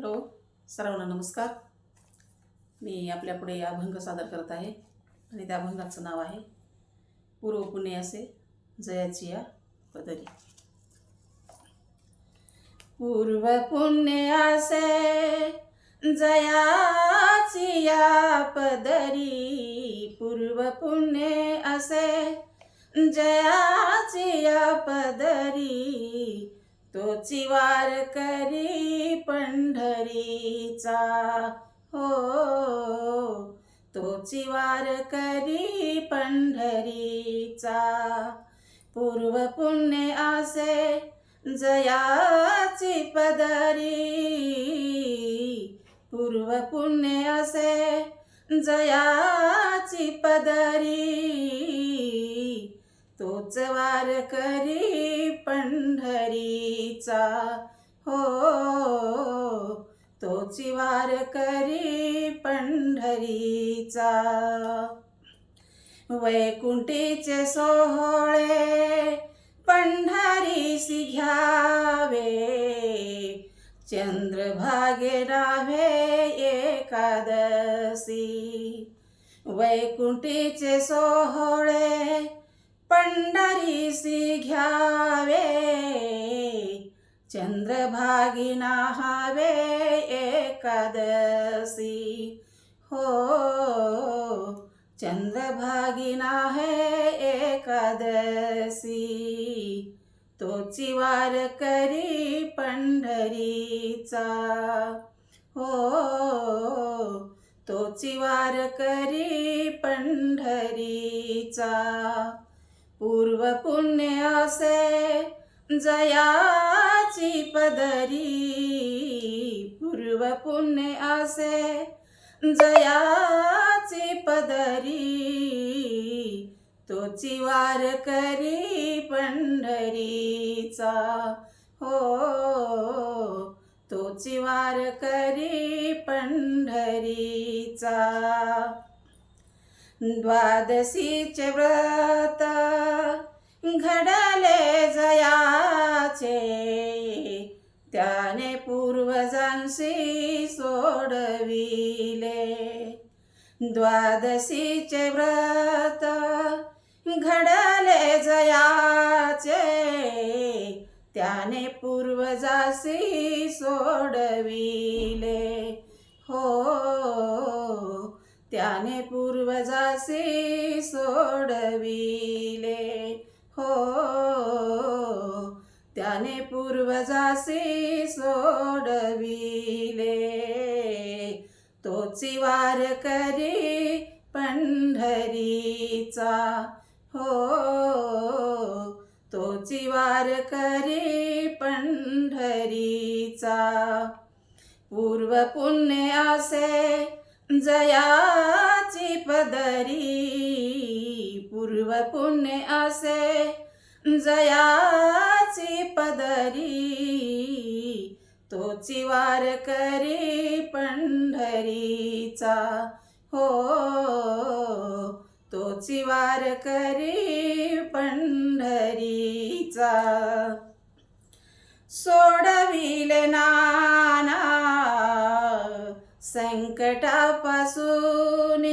Hello सर्वांना नमस्कार. मी आपल्यापुढे अभंग सादर करत आहे आणि त्या अभंगाचं नाव आहे पूर्व पुणे असे जयाची या पदरी. पूर्व पुण्य असे जयाची या पदरी पूर्व पुण्य असे जयाची या पदरी तोची वार करी पंढरीचा. हो तोची वार करी पंढरीचा. पूर्व पुण्य असे जयाची पदरी. पूर्व पुण्य असे जयाची पदरी. तोच वार करी पंढरीचा. हो तोच वार करी पंढरीचा. वैकुंठीचे सोहळे पंढरीसी घ्यावे. चंद्रभागे राहे एकादशी. वैकुंठीचे सोहळे चंद्रभागी नाहावे एकादशी। हो चंद्रभागिना है एकादशी। तोची वार करी पंढरीचा। हो तोची वार करी पंढरीचा। पूर्व पुण्य असे जयाची पदरी पूर्व पुण्य असे. जयाची पदरी तोची वार करी पंढरीचा. हो तोची वार करी पंढरीचा. द्वादशीचे व्रत घडले द्वादशीचे व्रत घडले जयाचे त्याने पूर्वजासी सोडविले. हो त्याने पूर्वजासी सोडविले. हो त्याने पूर्वजासी सोडविले. तोची वार करी पंढरीचा. हो तोची वार करी पंढरीचा. पूर्व पुण्य असे जयाची पदरी. पूर्व पुण्य असे जयाची पदरी. तोची वार करी पंढरीचा. हो तोची वार करी पंढरीचा. सोडविल नाना संकटापासून.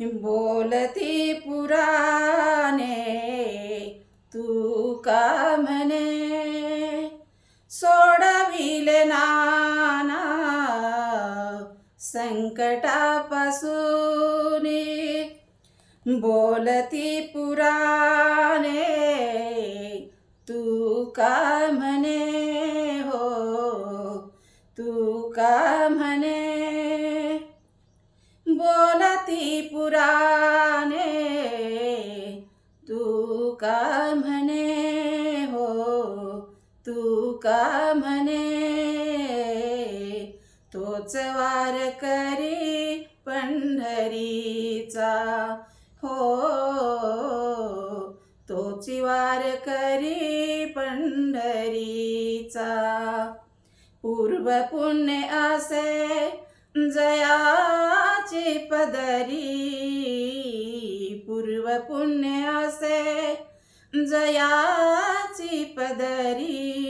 बोलती पुरा मिलनाना संकटापासूने। बोलती पुराने, तू का मने हो? तू का मने? बोलती पुराने, तू का तोच वार करी पंढरीचा. हो तोची वार करी पंढरीचा. पूर्व पुण्य असे जयाची पदरी. पूर्व पुण्य असे जयाची पदरी.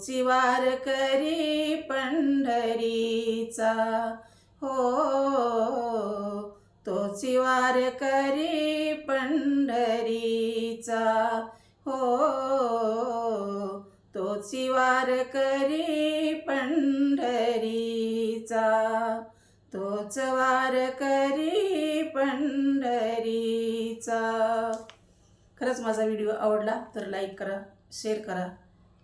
तोची वार करी पंढरीचा. हो तोची वार करी पंढरीचा. हो तोची वार करी पंढरीचा. तोच वार करी पंढरीचा. खरंच माझा व्हिडिओ आवडला तर लाईक करा शेअर करा.